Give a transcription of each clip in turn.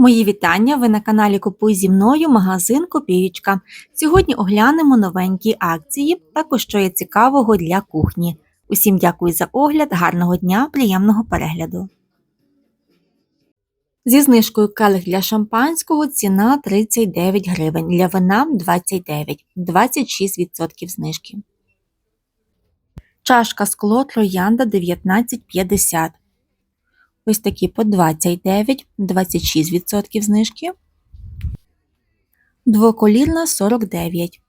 Мої вітання! Ви на каналі Купуй зі мною магазин Копієчка. Сьогодні оглянемо новенькі акції, також що є цікавого для кухні. Усім дякую за огляд, гарного дня, приємного перегляду. Зі знижкою келих для шампанського ціна 39 гривень, для вина 29, 26% знижки. Чашка скло троянда 19,50. Ось такі по 29, 26% знижки. Двоколірна 49.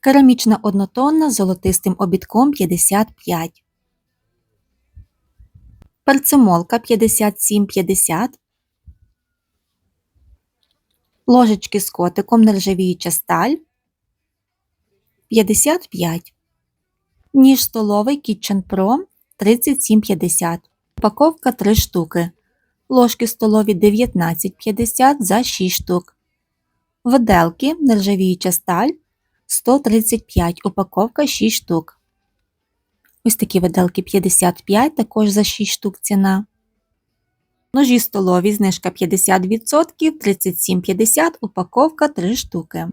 Керамічна однотонна з золотистим обідком 55. Перцемолка 57,50. Ложечки з котиком нержавіюча сталь 55. Ніж столовий Kitchen Pro 37,50. Упаковка 3 штуки. Ложки столові 19,50 за 6 штук. Виделки нержавіюча сталь 135. Упаковка 6 штук. Ось такі виделки 55, також за 6 штук ціна. Ножі столові знижка 50%, 37,50, упаковка 3 штуки.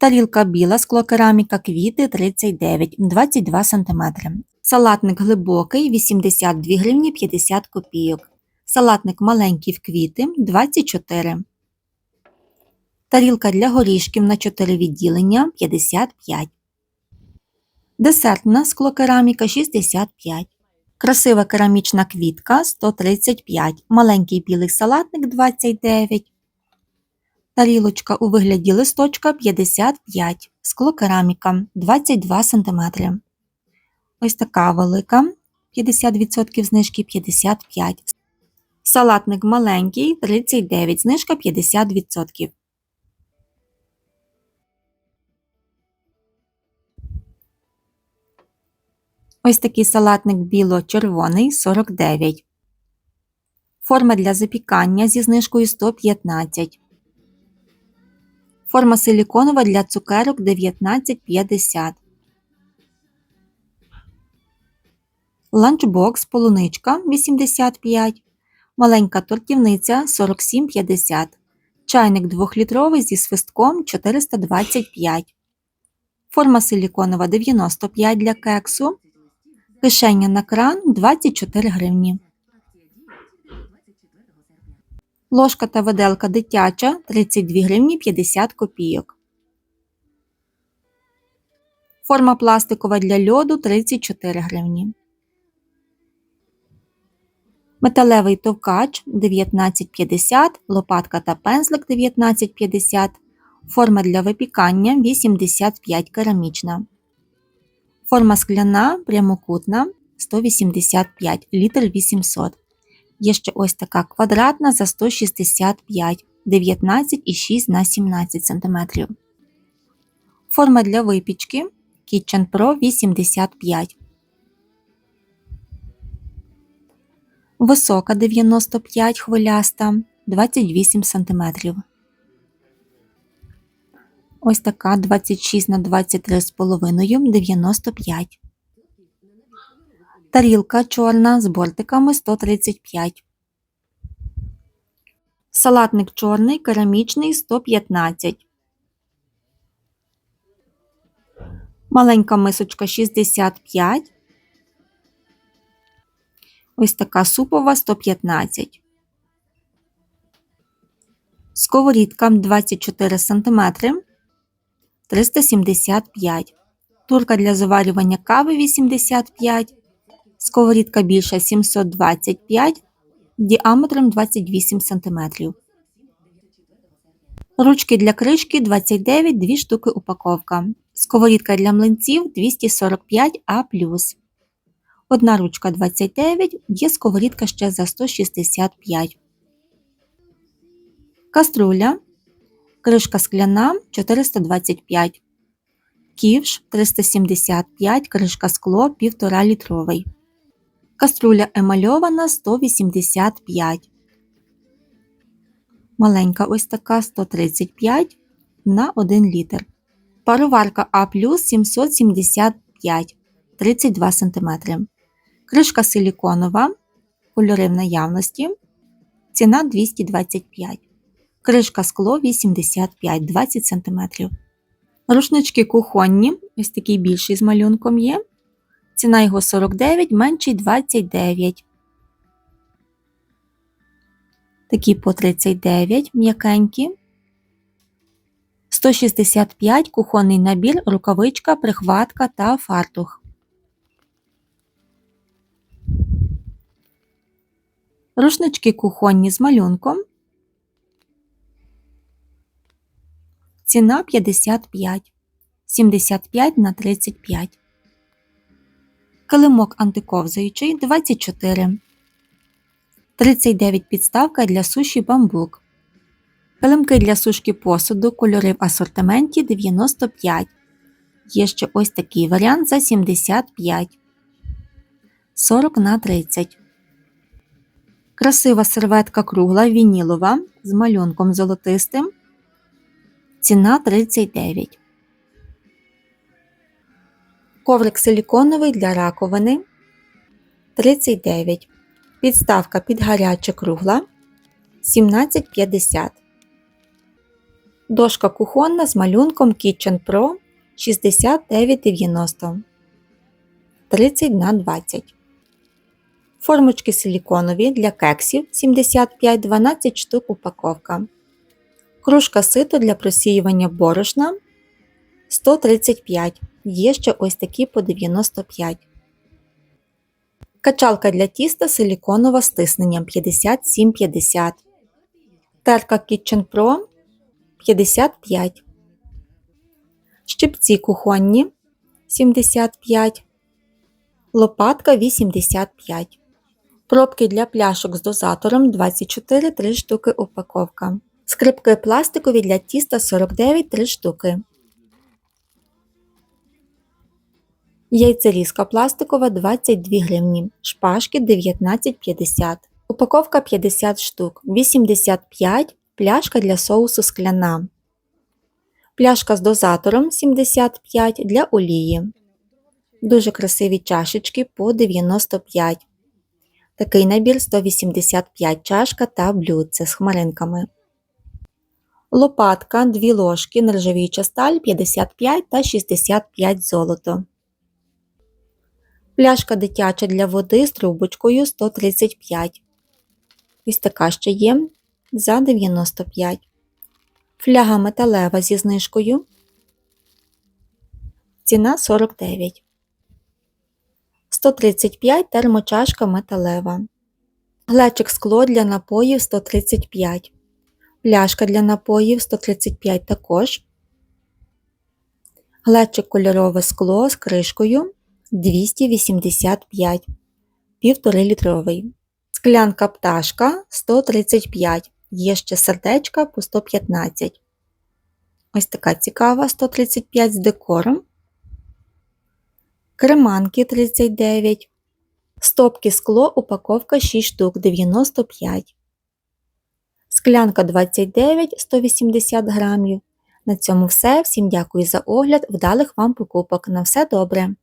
Тарілка біла, склокераміка квіти 39, 22 см. Салатник глибокий 82 гривні 50 копійок. Салатник маленький в квіти 24. Тарілка для горішків на 4 відділення 55. Десертна склокераміка 65. Красива керамічна квітка 135. Маленький білий салатник 29. Тарілочка у вигляді листочка 55, склокераміка 22 см. Ось така велика 50% знижки 55 Салатник маленький 39, знижка 50%. Ось такий салатник біло-червоний 49. Форма для запікання зі знижкою 115. Форма силіконова для цукерок 19,50. Ланчбокс полуничка 85. Маленька тортівниця 47,50. Чайник 2-літровий зі свистком 425. Форма силіконова 95 для кексу. Кишеня на кран 24 гривні. Ложка та виделка дитяча 32 гривні 50 копійок. Форма пластикова для льоду 34 гривні. Металевий товкач 19,50, лопатка та пензлик 19,50, форма для випікання 85 керамічна. Форма скляна прямокутна 185 літр 800. Є ще ось така квадратна за 165, 19,6 на 17 см. Форма для випічки Kitchen Pro 85. Висока 95 хвиляста 28 см. Ось така 26 на 23,5 95 Тарілка чорна з бортиками 135. Салатник чорний, керамічний 115. Маленька мисочка 65. Ось така супова 115. Сковорідка 24 см 375. Турка для заварювання кави 85 Сковорідка більша 725 діаметром 28 см. Ручки для кришки 29 2 штуки упаковка. Сковорідка для млинців 245 А. Одна ручка 29, є сковорідка ще за 165. Каструля. Кришка скляна 425. Ківш 375, кришка скло 1,5 літровий. Каструля емальована 185. Маленька ось така 135 на 1 літр. Пароварка А 775 32 см. Кришка силіконова, кольори в наявності, ціна 225. Кришка скло 85 20 см. Рушнички кухонні, ось такий більший з малюнком є. Ціна його 49, менший 29. Такі по 39 м'якенькі. 165 кухонний набір, рукавичка, прихватка та фартух. Рушнички кухонні з малюнком. Ціна 55, 75 на 35. Килимок антиковзаючий 24. 39 підставка для суші бамбук. Килимки для сушки посуду, кольори в асортименті 95. Є ще ось такий варіант за 75. 40 на 30. Красива серветка кругла вінілова з малюнком золотистим. Ціна 39. Коврик силіконовий для раковини 39. Підставка під гаряче кругла 17,50. Дошка кухонна з малюнком Kitchen Pro 69,90 30 на 20. Формочки силіконові для кексів 75 12 штук упаковка. Кружка сито для просіювання борошна 135. Є ще ось такі по 95. Качалка для тіста силіконова з тисненням 57,50. Терка Kitchen Pro 55. Щипці кухонні 75. Лопатка 85. Пробки для пляшок з дозатором 24 3 штуки упаковка. Скрипки пластикові для тіста 49 3 штуки. Яйцерізка пластикова 22 гривні. Шпажки 19,50. Упаковка 50 штук. 85. Пляшка для соусу скляна. Пляшка з дозатором 75 для олії. Дуже красиві чашечки по 95. Такий набір 185 чашка та блюдце з хмаринками. Лопатка 2 ложки, нержавіюча сталь 55 та 65 золото. Пляшка дитяча для води з трубочкою 135. Ось така ще є за 95. Фляга металева зі знижкою. Ціна 49. 135 термочашка металева. Глечик скло для напоїв 135. Пляшка для напоїв 135 також. Глечик кольорове скло з кришкою 285 1,5 літровий. Склянка пташка 135. Є ще сердечка по 115. Ось така цікава 135 з декором. Креманки 39. Стопки скло, упаковка 6 штук 95. Склянка 29 180 грамів. На цьому все. Всім дякую за огляд. Вдалих вам покупок. На все добре!